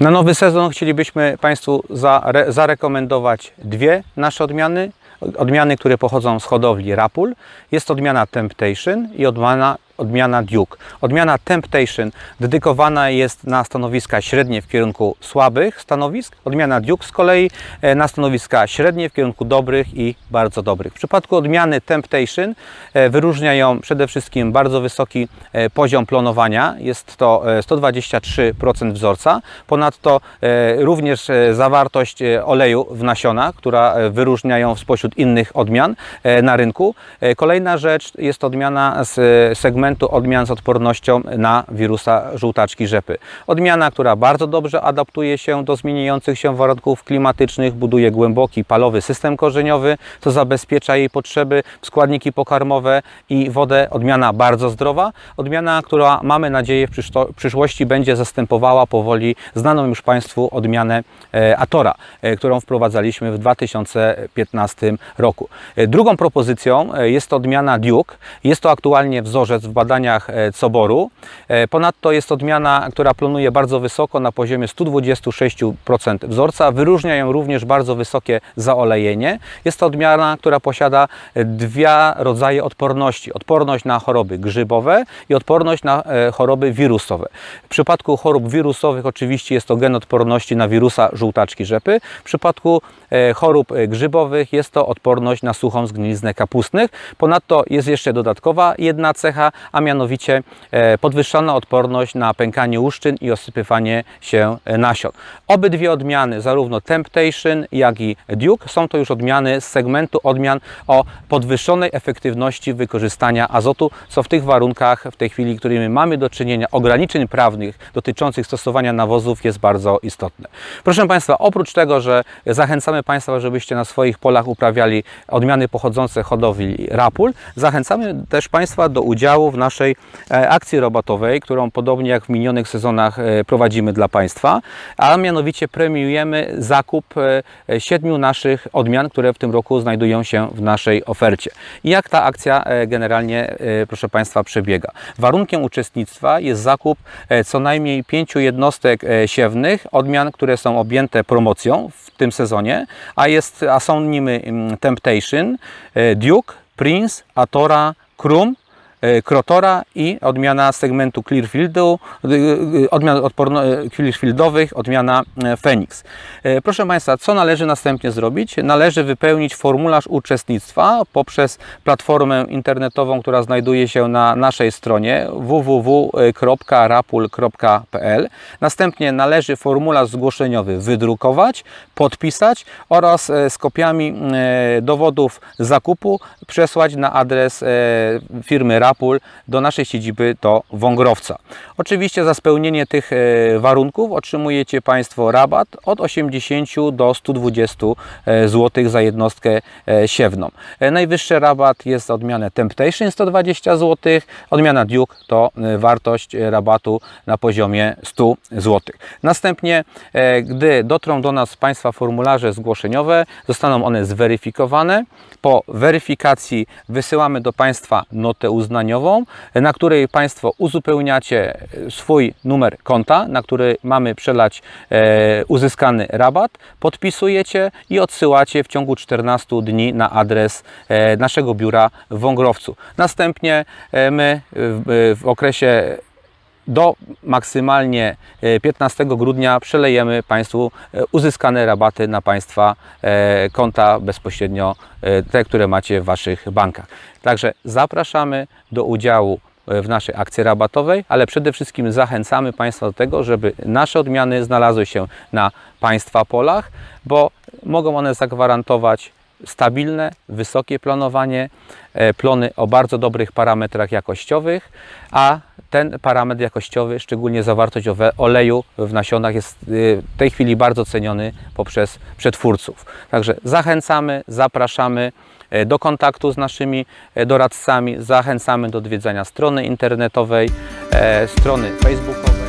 Na nowy sezon chcielibyśmy Państwu zare, zarekomendować dwie nasze odmiany. Odmiany, które pochodzą z hodowli Rapul. Jest odmiana Temptation i odmiana, odmiana Duke. Odmiana Temptation dedykowana jest na stanowiska średnie w kierunku słabych stanowisk. Odmiana Duke z kolei e, na stanowiska średnie w kierunku dobrych i bardzo dobrych. W przypadku odmiany Temptation e, wyróżnia ją przede wszystkim bardzo wysoki e, poziom plonowania. Jest to e, 123% wzorca. Ponadto również zawartość oleju w nasionach, która wyróżnia ją spośród innych odmian na rynku. Kolejna rzecz jest odmiana z e, segmentu odmian z odpornością na wirusa żółtaczki rzepy. Odmiana, która bardzo dobrze adaptuje się do zmieniających się warunków klimatycznych, buduje głęboki palowy system korzeniowy, co zabezpiecza jej potrzeby, składniki pokarmowe i wodę. Odmiana bardzo zdrowa. Odmiana, która mamy nadzieję w przyszło- przyszłości będzie zastępowała powoli znaną już Państwu odmianę e, Atora, e, którą wprowadzaliśmy w 2015 roku. E, Drugą propozycją jest to odmiana Duke. Jest to aktualnie wzorzec badaniach e, Coboru. E, Ponadto jest odmiana, która plonuje bardzo wysoko na poziomie 126% wzorca. Wyróżnia ją również bardzo wysokie zaolejenie. Jest to odmiana, która posiada e, dwa rodzaje odporności. Odporność na choroby grzybowe i odporność na choroby wirusowe. W przypadku chorób wirusowych oczywiście jest to gen odporności na wirusa żółtaczki rzepy. W przypadku chorób grzybowych jest to odporność na suchą zgniliznę kapustnych. Ponadto jest jeszcze dodatkowa jedna cecha, a mianowicie e, podwyższona odporność na pękanie łuszczyn i osypywanie się e, nasion. Obydwie odmiany, zarówno Temptation, jak i Duke, są to już odmiany z segmentu odmian o podwyższonej efektywności wykorzystania azotu, co w tych warunkach, w tej chwili, którymi mamy do czynienia, ograniczeń prawnych dotyczących stosowania nawozów jest bardzo istotne. Proszę Państwa, oprócz tego, że zachęcamy Państwa, żebyście na swoich polach uprawiali odmiany pochodzące hodowli Rapul, zachęcamy też Państwa do udziału w naszej e, akcji robotowej, którą podobnie jak w minionych sezonach e, prowadzimy dla Państwa, a mianowicie premiujemy zakup e, siedmiu naszych odmian, które w tym roku znajdują się w naszej ofercie. I jak ta akcja generalnie, proszę Państwa, przebiega? Warunkiem uczestnictwa jest zakup co najmniej pięciu jednostek siewnych, odmian, które są objęte promocją w tym sezonie, a, jest, a są nimi mm, Temptation, Duke, Prince, Atora, Krum, Krotora i odmiana segmentu Clearfieldu, e, e, odmian odporno, e, Clearfieldowych, odmiana e, Phoenix. E, Proszę Państwa, co należy następnie zrobić? Należy wypełnić formularz uczestnictwa poprzez platformę internetową, która znajduje się na naszej stronie www.rapul.pl. Następnie należy formularz zgłoszeniowy wydrukować, podpisać oraz e, z kopiami e, dowodów zakupu przesłać na adres e, firmy Rapul do naszej siedziby do Wągrowca. Oczywiście za spełnienie tych e, warunków otrzymujecie Państwo rabat od 80 do 120 zł za jednostkę e, siewną. E, Najwyższy rabat jest za odmianę Temptation 120 zł, odmiana Duke to e, wartość e, rabatu na poziomie 100 zł. Następnie, e, gdy dotrą do nas Państwa formularze zgłoszeniowe, zostaną one zweryfikowane. Po weryfikacji wysyłamy do Państwa notę na której Państwo uzupełniacie e, swój numer konta, na który mamy przelać e, uzyskany rabat, podpisujecie i odsyłacie w ciągu 14 dni na adres e, naszego biura w Wągrowcu. Następnie my w okresie do maksymalnie e, 15 grudnia przelejemy Państwu e, uzyskane rabaty na Państwa e, konta bezpośrednio, e, te, które macie w Waszych bankach. Także zapraszamy do udziału e, w naszej akcji rabatowej, ale przede wszystkim zachęcamy Państwa do tego, żeby nasze odmiany znalazły się na Państwa polach, bo mogą one zagwarantować stabilne, wysokie planowanie, e, plony o bardzo dobrych parametrach jakościowych, a ten parametr jakościowy, szczególnie zawartość oleju w nasionach jest y, w tej chwili bardzo ceniony poprzez przetwórców. Także zachęcamy, zapraszamy e, do kontaktu z naszymi e, doradcami, zachęcamy do odwiedzania strony internetowej, e, strony facebookowej.